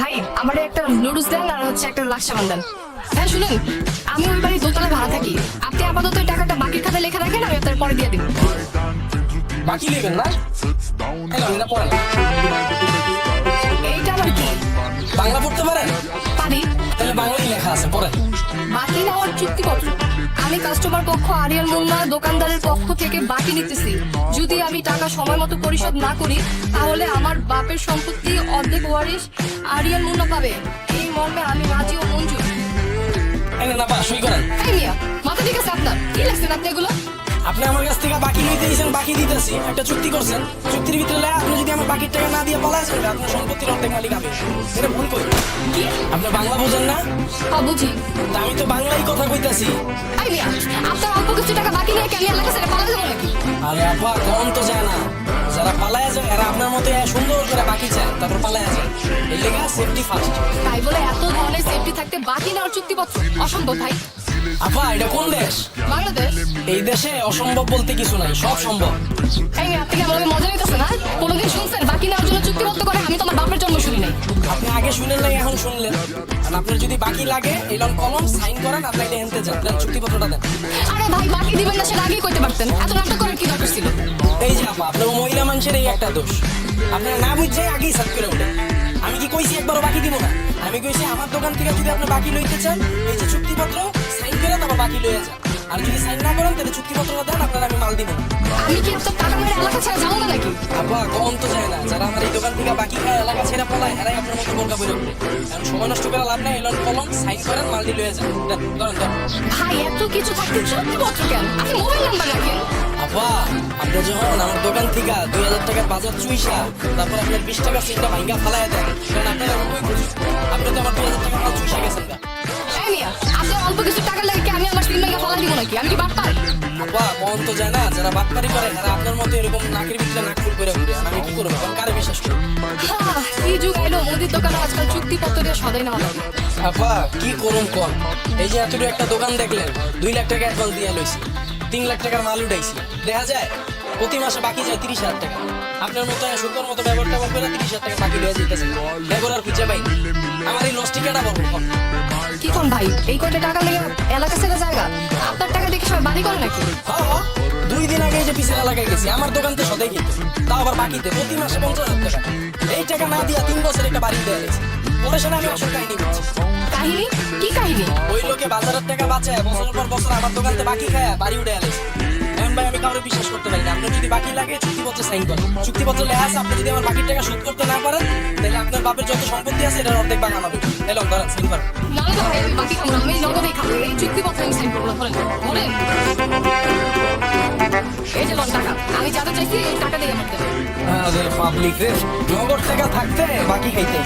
ভাই আমার একটা নুডলস দেন আর হচ্ছে একটা লাক্স সাবান দেন। হ্যাঁ শুনুন আমি ওই বাড়ি দোতলা ভাড়া থাকি। আপনি আপাতত এই টাকাটা বাকির খাতায় লেখা রাখেন আমি আপনার পরে দিয়ে দিব। বাকি নেবেন না? পড়েন এইটা আবার কি? বাংলা পড়তে পারেন? পারি। তাহলে বাংলায় লেখা আছে পড়েন। বাকি নেওয়ার চুক্তিপত্র আমি কাস্টমার পক্ষ আরিয়ান মুন্না দোকানদারের পক্ষ থেকে বাকি নিতেছি। যদি আমি টাকা সময় মতো পরিশোধ না করি তাহলে আমার বাপের সম্পত্তি অর্ধেক ওয়ারিশ আরিয়ান মুন্না পাবে। এই মর্মে আমি রাজি ও মঞ্জুর। না সই করেন। মাথা ঠিক আছে আপনার? কি লাগছে আপনি এগুলো? আপনি আমার কাছ থেকে বাকি নিতে দিয়েছেন বাকি দিতেছি। একটা চুক্তি করছেন। চুক্তির ভিতরে আপনি যদি আমার বাকির টাকা না দিয়ে পলায় যান আপনার সম্পত্তির অর্ধেক মালিক আমি। এটা ভুল করি। আপনি বাংলা বোঝেন না? হ্যাঁ বুঝি। আমি তো বাংলাই কথা কইতাছি। আপনার অল্প কিছু টাকা বাকি নিয়ে কি আমি এলাকা ছেড়ে পালা যাব নাকি? আরে আপা কম তো যায় না। যারা পালায় যায় এরা আপনার মতো সুন্দর করে বাকি চায় তারপর পালায় যায়। এই লেগা সেফটি ফার্স্ট তাই বলে এত ধরনের সেফটি থাকতে বাকি নেওয়ার চুক্তিপত্র অসম্ভব ভাই। আপা এটা কোন দেশ? বাংলাদেশ। এই দেশে অসম্ভব বলতে কিছু নাই সব সম্ভব। এই আপনি আমাকে মজা নিতেছেন না কোনোদিন শুনছেন? বাকি নেওয়ার জন্য চুক্তিবদ্ধ করে আমি তোমার বাপের জন্ম শুনি নাই। আপনি আগে শুনেন নাই এখন শুনলেন। আর আপনার যদি বাকি লাগে এলন কলম সাইন করেন আপনি এটা হেনতে যান দেন চুক্তিপত্রটা দেন। আরে ভাই বাকি দিবেন না সেটা আগেই করতে পারতেন। এত নাটক করার কি দরকার ছিল? এই যে আপা আপনার মহিলা মানুষের এই একটা দোষ। আপনার না বুঝছে আগেই সাত করে ওঠেন আমি কি কইছি একবারও বাকি দিব না? আমি কইছি আমার দোকান থেকে যদি আপনি বাকি লইতে চান এই যে চুক্তিপত্র তারপর বাকি লইয়া যান আর যদি সাইন না করেন তাহলে চুক্তিপত্রটা দেন আপনার আমি মাল দিব আমি কি এত টাকা মেরে এলাকা ছেড়ে যাব না নাকি? আপা কম তো যায় না। যারা আমার এই দোকান থেকে বাকি খায় এলাকা ছেড়ে পলায় এরাই আপনার মতো বোরকা বেরো কারণ সময় নষ্ট করে লাভ নাই এলন কলম সাইন করেন মাল দিয়ে লইয়া যান। ধরেন ধরেন। ভাই এত কিছু থাকতে চুক্তিপত্র কেন? আপনি মোবাইল নাম্বার রাখেন। আপা আপনি যখন আমার দোকান থেকে দুই হাজার টাকার বাজার চুইসা তারপর আপনার বিশ টাকার সিটটা ভাঙ্গা ফালাই দেন কারণ আপনার কই আপনি তো আমার দুই হাজার টাকা চুইসা গেছেন আমি কি বাপ্পার আপা মন তো না যারা বাটপারি করে তারা আপনার মতো এরকম নাকের ভিতরে নাক ফুল করে ঘুরে। আমি কি করব? কারে বিশ্বাস করব? কি যুগ এলো মুদির দোকানে আজকাল চুক্তিপত্র দিয়ে সদাই আপা কি করুন কম এই যে এতটুকু একটা দোকান দেখলেন দুই লাখ টাকা অ্যাডভান্স দিয়ে লইছি। তিন লাখ টাকার মাল উঠাইছি। দেখা যায় প্রতি মাসে বাকি যায় তিরিশ হাজার টাকা। আপনার মতো সুন্দর মতো ব্যবহার ট্যাবহার করে তিরিশ হাজার টাকা বাকি লয়ে যেতেছে আর খুঁজে পাই আমার এই ভাই এই কয়টা টাকা লেগে এলাকা ছেড়ে জায়গা আপনার টাকা দেখে সবাই বাড়ি করে নাকি? হ্যাঁ। দুই দিন আগে এই যে পিছের এলাকায় গেছি আমার দোকান তো সদাই কিনতে। তাও আবার বাকিতে প্রতি মাসে পঞ্চাশ হাজার টাকা। এই টাকা না দিয়া তিন বছর একটা বাড়ি দেওয়া গেছে পরে সেটা আমি আসল কাহিনী করছি কাহিনী? কি কাহিনী? ওই লোকে বাজারের টাকা বাঁচায় বছরের পর বছর আমার দোকানতে বাকি খায় বাড়ি উঠে আলে এমন ভাই আমি কাউকে বিশ্বাস করতে পারি না। আপনার যদি বাকি লাগে চুক্তিপত্র সাইন করেন। চুক্তিপত্র লেখা আছে আপনি যদি আমার বাকির টাকা শোধ করতে না পারেন তাহলে আপনার বাপের যত সম্পত্তি আছে এটার অর্ধেক বাগান হবে। এলাম ধরেন সাইন করেন না না ভাই, আমি বাকি খাব না আমি নগদেই খাব এই চুক্তিপত্র আমি সাইন করব না ধরেন ধরেন এই যে লন টাকা আমি যাতে চাইছি এই টাকা দিয়ে আমার দেবেন পাবলিক রে নগর টাকা থাকতে বাকি খাইতে